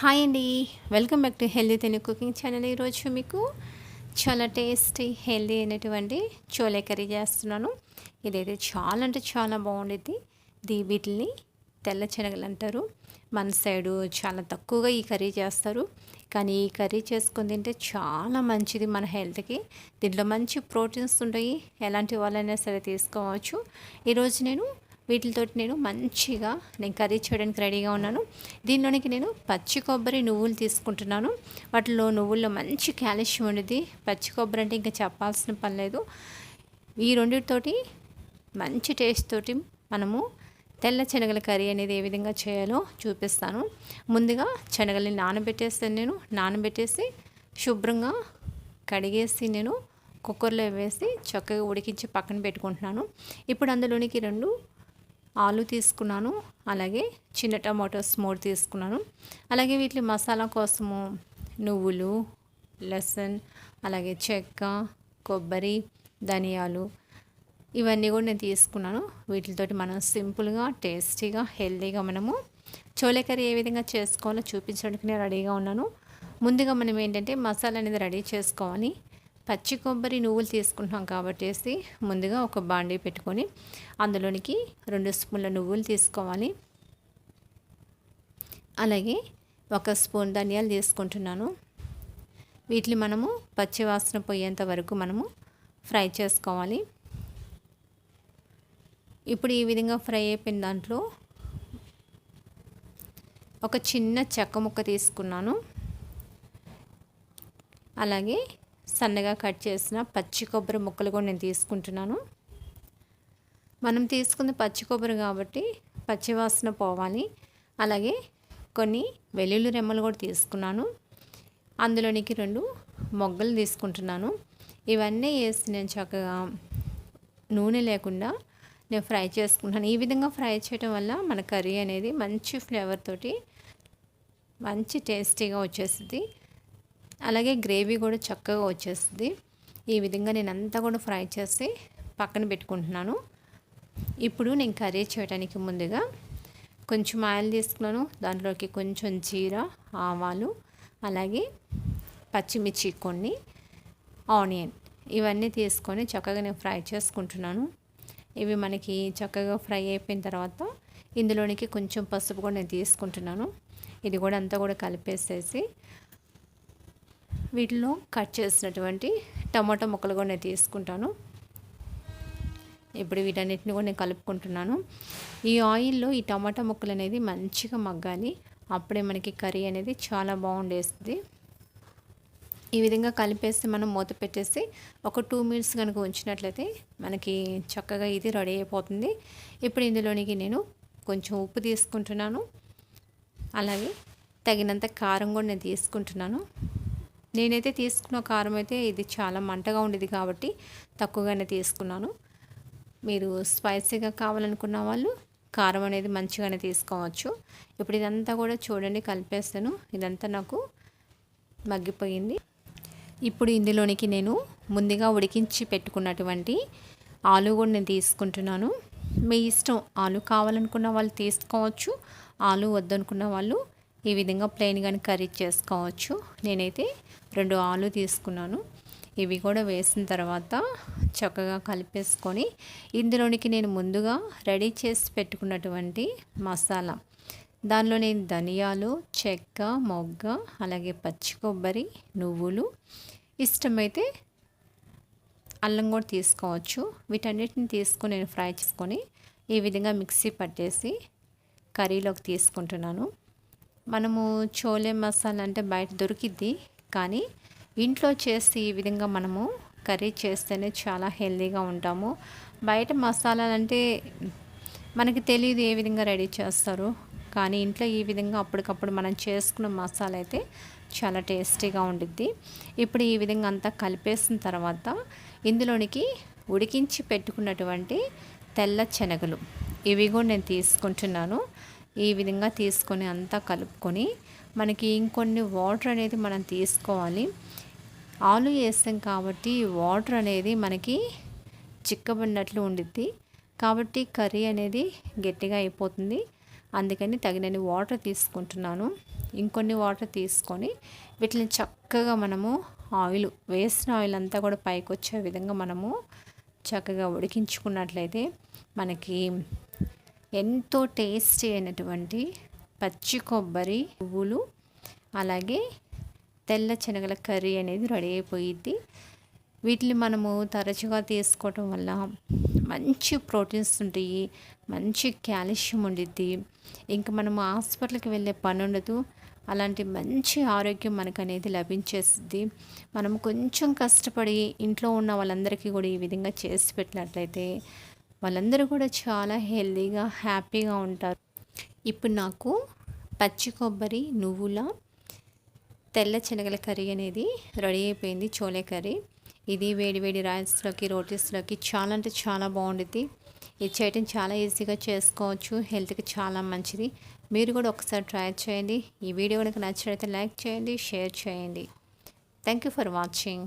Hi అండి. Welcome back to healthy తెని cooking channel ఈరోజు మీకు చాలా టేస్టీ హెల్దీ అయినటువంటి చోలే కర్రీ చేస్తున్నాను. ఇదైతే చాలా అంటే చాలా బాగుండేది దీ వీటిని తెల్ల శనగలు అంటారు. మన సైడు చాలా తక్కువగా ఈ కర్రీ చేస్తారు. కానీ ఈ కర్రీ చేసుకొని తింటే చాలా మంచిది మన హెల్త్కి దీంట్లో మంచి ప్రోటీన్స్ ఉంటాయి. ఎలాంటి వాళ్ళైనా సరే తీసుకోవచ్చు. ఈరోజు నేను వీటితోటి నేను మంచిగా నేను కర్రీ చేయడానికి రెడీగా ఉన్నాను. దీనిలోనికి నేను పచ్చి కొబ్బరి నువ్వులు తీసుకుంటున్నాను. వాటిలో నువ్వుల్లో మంచి కాల్షియం ఉండేది పచ్చి కొబ్బరి అంటే ఇంకా చెప్పాల్సిన పని లేదు. ఈ రెండింటితోటి మంచి టేస్ట్ తోటి మనము తెల్ల శనగల కర్రీ అనేది ఏ విధంగా చేయాలో చూపిస్తాను. ముందుగా శనగల్ని నానబెట్టేస్తాను నేను. నానబెట్టేసి శుభ్రంగా కడిగేసి నేను కుక్కర్లో వేసి చక్కగా ఉడికించి పక్కన పెట్టుకుంటున్నాను. ఇప్పుడు అందులోనికి రెండు ఆలు తీసుకున్నాను అలాగే చిన్న టమాటోస్ మూడు తీసుకున్నాను. అలాగే వీటి మసాలా కోసము నువ్వులు లెసన్ అలాగే చెక్క కొబ్బరి ధనియాలు ఇవన్నీ కూడా నేను తీసుకున్నాను. వీటితోటి మనం సింపుల్గా టేస్టీగా హెల్తీగా మనము చోలే కర్రీ ఏ విధంగా చేసుకోవాలో చూపించడానికి నేను రెడీగా ఉన్నాను. ముందుగా మనం ఏంటంటే మసాలా అనేది రెడీ చేసుకోవాలి. పచ్చి కొబ్బరి నువ్వులు తీసుకుంటున్నాం కాబట్టి ముందుగా ఒక బాండీ పెట్టుకొని అందులోనికి రెండు స్పూన్ల నువ్వులు తీసుకోవాలి. అలాగే ఒక స్పూన్ ధనియాలు తీసుకుంటున్నాను. వీటిని మనము పచ్చి వాసన పోయేంత వరకు మనము ఫ్రై చేసుకోవాలి. ఇప్పుడు ఈ విధంగా ఫ్రై అయిపోయిన దాంట్లో ఒక చిన్న చెక్క ముక్క తీసుకున్నాను. అలాగే సన్నగా కట్ చేసిన పచ్చి కొబ్బరి ముక్కలు కూడా నేను తీసుకుంటున్నాను. మనం తీసుకున్న పచ్చి కొబ్బరి కాబట్టి పచ్చివాసన పోవాలి. అలాగే కొన్ని వెల్లుల్లి రెమ్మలు కూడా తీసుకున్నాను. అందులోనికి రెండు మొగ్గలు తీసుకుంటున్నాను. ఇవన్నీ వేసి నేను చక్కగా నూనె లేకుండా నేను ఫ్రై చేసుకుంటాను ఈ విధంగా ఫ్రై చేయడం వల్ల మన కర్రీ అనేది మంచి ఫ్లేవర్ తోటి మంచి టేస్టీగా వచ్చేస్తుంది అలాగే గ్రేవీ కూడా చక్కగా వచ్చేస్తుంది. ఈ విధంగా నేను అంతా కూడా ఫ్రై చేసి పక్కన పెట్టుకుంటున్నాను. ఇప్పుడు నేను కర్రీ చేయడానికి ముందుగా కొంచెం ఆయిల్ తీసుకున్నాను. దాంట్లోకి కొంచెం జీరా ఆవాలు అలాగే పచ్చిమిర్చి కొన్ని ఆనియన్ ఇవన్నీ తీసుకొని చక్కగా నేను ఫ్రై చేసుకుంటున్నాను. ఇవి మనకి చక్కగా ఫ్రై అయిపోయిన తర్వాత ఇందులోనికి కొంచెం పసుపు కూడా నేను తీసుకుంటున్నాను. ఇది కూడా అంతా కూడా కలిపేసేసి వీటిలో కట్ చేసినటువంటి టమాటో ముక్కలు కూడా నేను తీసుకుంటాను. ఇప్పుడు వీటన్నిటిని కూడా నేను కలుపుకుంటున్నాను. ఈ ఆయిల్లో ఈ టమాటా ముక్కలు అనేది మంచిగా మగ్గాలి. అప్పుడే మనకి కర్రీ అనేది చాలా బాగుండేస్తుంది. ఈ విధంగా కలిపేసి మనం మూత పెట్టేసి ఒక టూ మినిట్స్ కనుక ఉంచినట్లయితే మనకి చక్కగా ఇది రెడీ అయిపోతుంది. ఇప్పుడు ఇందులోనికి నేను కొంచెం ఉప్పు తీసుకుంటున్నాను. అలాగే తగినంత కారం కూడా నేను తీసుకుంటున్నాను. నేనైతే తీసుకున్న కారం అయితే ఇది చాలా మంటగా ఉండేది కాబట్టి తక్కువగానే తీసుకున్నాను. మీరు స్పైసీగా కావాలనుకున్న వాళ్ళు కారం అనేది మంచిగానే తీసుకోవచ్చు. ఇప్పుడు ఇదంతా కూడా చూడండి కలిపేస్తాను. ఇదంతా నాకు మగ్గిపోయింది. ఇప్పుడు ఇందులోనికి నేను ముందుగా ఉడికించి పెట్టుకున్నటువంటి ఆలు కూడా నేను తీసుకుంటున్నాను. మీ ఇష్టం ఆలు కావాలనుకున్న వాళ్ళు తీసుకోవచ్చు ఆలు వద్దనుకున్న వాళ్ళు ఈ విధంగా ప్లెయిన్ కానీ కర్రీ చేసుకోవచ్చు. నేనైతే రెండు ఆలు తీసుకున్నాను. ఇవి కూడా వేసిన తర్వాత చక్కగా కలిపేసుకొని ఇందులోనికి నేను ముందుగా రెడీ చేసి పెట్టుకున్నటువంటి మసాలా. దానిలో నేను ధనియాలు చెక్క మొగ్గ అలాగే పచ్చి కొబ్బరి నువ్వులు ఇష్టమైతే అల్లం కూడా తీసుకోవచ్చు. వీటన్నిటిని తీసుకొని నేను ఫ్రై చేసుకొని ఈ విధంగా మిక్సీ పట్టేసి కర్రీలోకి తీసుకుంటున్నాను. మనము చోలే మసాలా అంటే బయట దొరికిద్ది కానీ ఇంట్లో చేస్తే ఈ విధంగా మనము కర్రీ చేస్తేనే చాలా హెల్తీగా ఉంటాము. బయట మసాలాలు అంటే మనకి తెలియదు ఏ విధంగా రెడీ చేస్తారు కానీ ఇంట్లో ఈ విధంగా అప్పటికప్పుడు మనం చేసుకున్న మసాలా అయితే చాలా టేస్టీగా ఉండిద్ది. ఇప్పుడు ఈ విధంగా అంతా కలిపేసిన తర్వాత ఇందులోనికి ఉడికించి పెట్టుకున్నటువంటి తెల్ల శనగలు ఇవి కూడా నేను తీసుకుంటున్నాను. ఈ విధంగా తీసుకొని అంతా కలుపుకొని మనకి ఇంకొన్ని వాటర్ అనేది మనం తీసుకోవాలి. ఆలు వేస్తాం కాబట్టి వాటర్ అనేది మనకి చిక్కబడినట్లు ఉండిద్ది. కాబట్టి కర్రీ అనేది గట్టిగా అయిపోతుంది. అందుకని తగినన్ని వాటర్ తీసుకుంటున్నాను. ఇంకొన్ని వాటర్ తీసుకొని వీటిని చక్కగా మనము ఆయిల్ వేసిన ఆయిల్ అంతా కూడా పైకి వచ్చే విధంగా మనము చక్కగా ఉడికించుకున్నట్లయితే మనకి ఎంతో టేస్టీ అయినటువంటి పచ్చి కొబ్బరి పువ్వులు అలాగే తెల్ల శనగల కర్రీ అనేది రెడీ అయిపోయిద్ది. వీటిని మనము తరచుగా తీసుకోవటం వల్ల మంచి ప్రోటీన్స్ ఉంటాయి మంచి కాల్షియం ఉండిద్ది. ఇంకా మనం హాస్పిటల్కి వెళ్ళే పని ఉండదు. అలాంటి మంచి ఆరోగ్యం మనకు అనేది లభించేస్తుంది మనం కొంచెం కష్టపడి ఇంట్లో ఉన్న వాళ్ళందరికీ కూడా ఈ విధంగా చేసి పెట్టినట్లయితే వాళ్ళందరూ కూడా చాలా హెల్తీగా హ్యాపీగా ఉంటారు. ఇప్పుడు నాకు పచ్చి కొబ్బరి నువ్వుల తెల్ల శనగల కర్రీ అనేది రెడీ అయిపోయింది చోలే కర్రీ. ఇది వేడి వేడి రైస్లోకి రోటీస్లోకి చాలా అంటే చాలా బాగుంటుంది ఇది చేయటం చాలా ఈజీగా చేసుకోవచ్చు హెల్త్కి చాలా మంచిది. మీరు కూడా ఒకసారి ట్రై చేయండి. ఈ వీడియో కనుక నచ్చినట్లయితే లైక్ చేయండి షేర్ చేయండి. Thank you for watching.